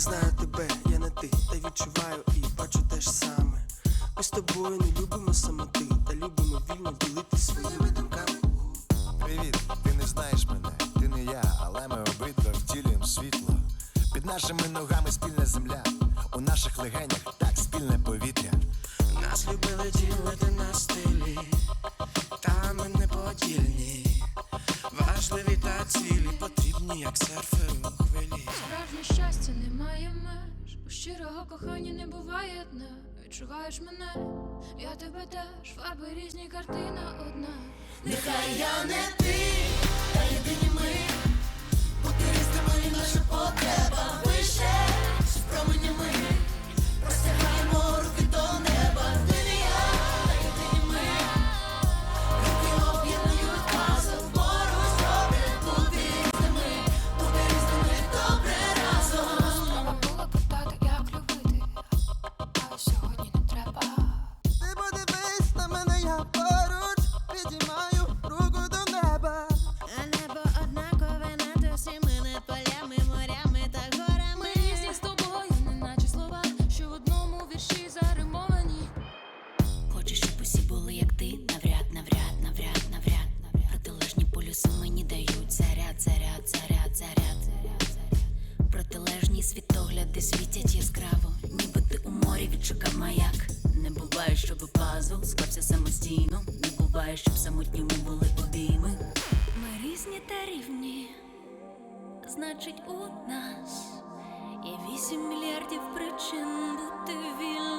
знаю тебе, я не ти, та відчуваю і бачу те ж саме. Ми з тобою не любимо самоти, та любимо вільно ділитись своїми думками. Привіт, ти не знаєш мене, ти не я, але ми обидва втілюємо світло. Під нашими ногами спільна земля, у наших легенях так спільне повітря. Нас любили ділити на стилі, та ми не подільні. Важливі та цілі потрібні, як серфери у хвилі. Справжнє щастя немає меж, у щирого кохання не буває дна. Відчуваєш мене, я тебе теж, фарби різні, картина одна. Нехай я не ти, та єдині ми як ти, навряд, навряд, навряд, навряд. Протилежні полюси мені дають заряд, заряд, заряд, заряд. Протилежні світогляди світять яскраво, ніби ти у морі відшукав маяк. Не буває, щоб пазл склався самостійно. Не буває, щоб самотні ми були обійми. Ми різні та рівні, значить, у нас є вісім мільярдів причин бути вільними.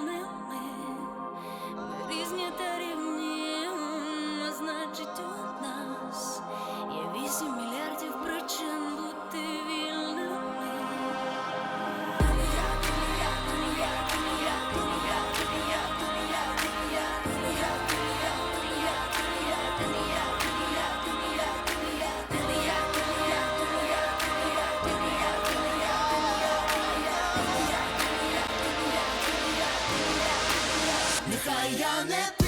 я не